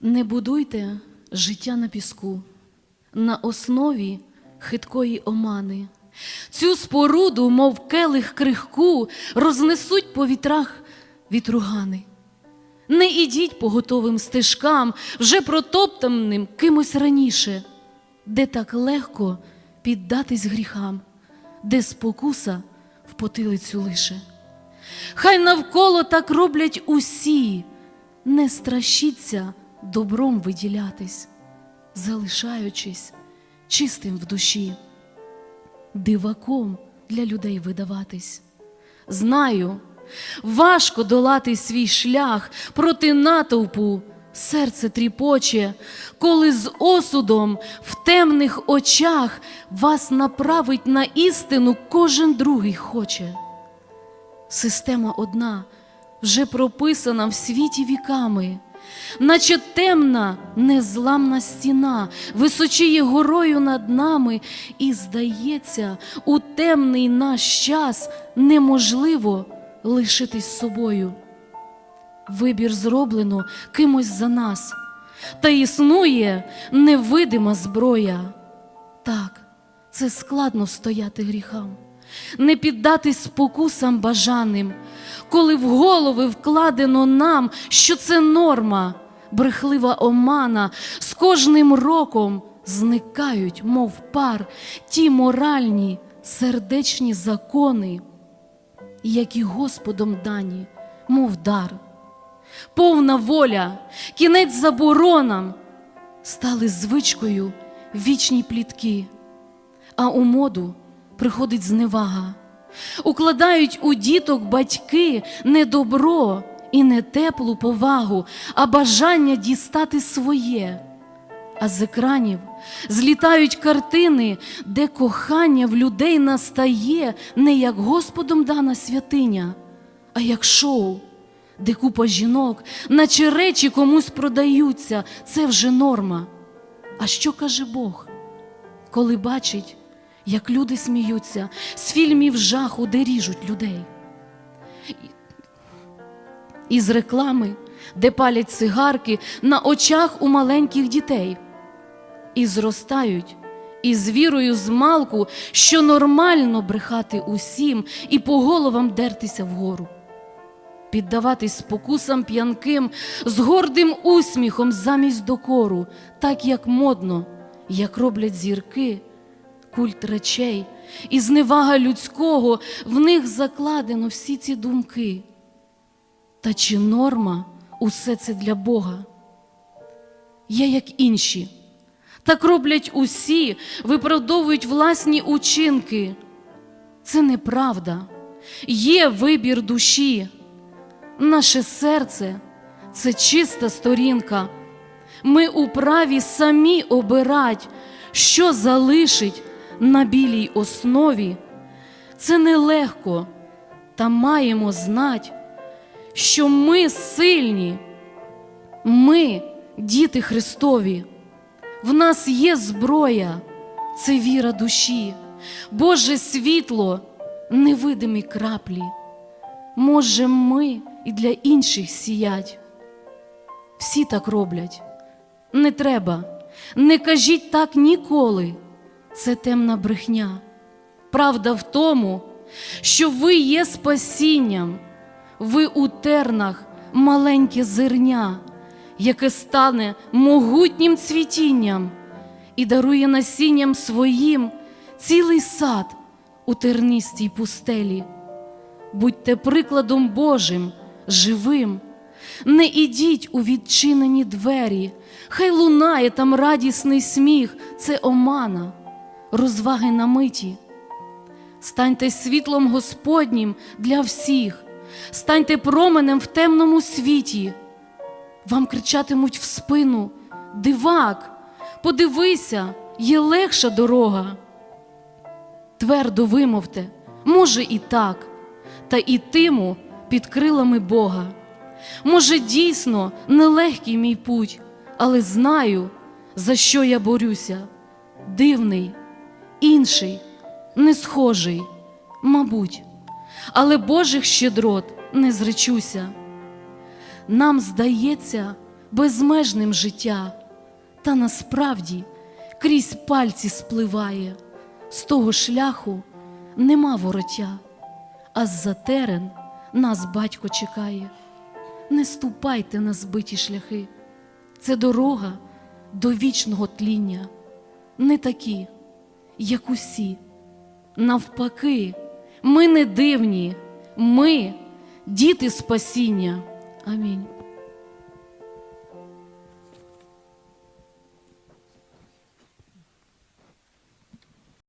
Не будуйте життя на піску, на основі хиткої омани. Цю споруду, мов келих крихку, рознесуть по вітрах вітругани. Не ідіть по готовим стежкам, вже протоптаним кимось раніше, де так легко піддатись гріхам, де спокуса в потилицю лише. Хай навколо так роблять усі, не страшіться добром виділятись, залишаючись чистим в душі, диваком для людей видаватись. Знаю, важко долати свій шлях проти натовпу, серце тріпоче, коли з осудом в темних очах вас направить на істину кожен другий хоче. Система одна вже прописана в світі віками, наче темна незламна стіна височіє горою над нами, і, здається, у темний наш час неможливо лишитись собою. Вибір зроблено кимось за нас, та існує невидима зброя. Так, це складно стояти гріхам, не піддатись спокусам бажаним, коли в голови вкладено нам, що це норма, брехлива омана, з кожним роком зникають, мов пар, ті моральні, сердечні закони, які Господом дані, мов дар. Повна воля, кінець заборонам стали звичкою вічні плітки, а у моду приходить зневага. Укладають у діток батьки не добро і не теплу повагу, а бажання дістати своє. А з екранів злітають картини, де кохання в людей настає не як Господом дана святиня, а як шоу, де купа жінок, наче речі комусь продаються, це вже норма. А що каже Бог, коли бачить, як люди сміються з фільмів жаху, де ріжуть людей? Із реклами, де палять цигарки на очах у маленьких дітей і зростають із вірою з малку, що нормально брехати усім і по головам дертися вгору, піддаватись спокусам п'янким з гордим усміхом замість докору, так як модно, як роблять зірки, культ речей, і зневага людського в них закладено всі ці думки. Та чи норма усе це для Бога? Я як інші. Так роблять усі, виправдовують власні учинки. Це неправда. Є вибір душі. Наше серце це чиста сторінка. Ми у праві самі обирать, що залишить на білій основі. Це нелегко, та маємо знать, що ми сильні, ми діти Христові. В нас є зброя, це віра душі, Боже світло, невидимі краплі. Може, ми і для інших сіять. Всі так роблять. Не треба, не кажіть так ніколи. Це темна брехня. Правда в тому, що ви є спасінням, ви у тернах маленьке зерня яке стане могутнім цвітінням і дарує насінням своїм цілий сад у тернистій пустелі. Будьте прикладом Божим, живим, не ідіть у відчинені двері, хай лунає там радісний сміх, це омана, розваги на миті. Станьте світлом Господнім для всіх, станьте променем в темному світі. Вам кричатимуть в спину дивак, подивися, є легша дорога. Твердо вимовте, може, і так, та ітиму під крилами Бога. Може, дійсно нелегкий мій путь, але знаю, за що я борюся. Дивний, інший, не схожий, мабуть, але Божих щедрот не зречуся. Нам здається, безмежним життя, та насправді крізь пальці спливає, з того шляху нема вороття, а з-за терен нас батько чекає. Не ступайте на збиті шляхи, це дорога до вічного тління, не такі, як усі. Навпаки, ми не дивні, ми діти спасіння. Амінь.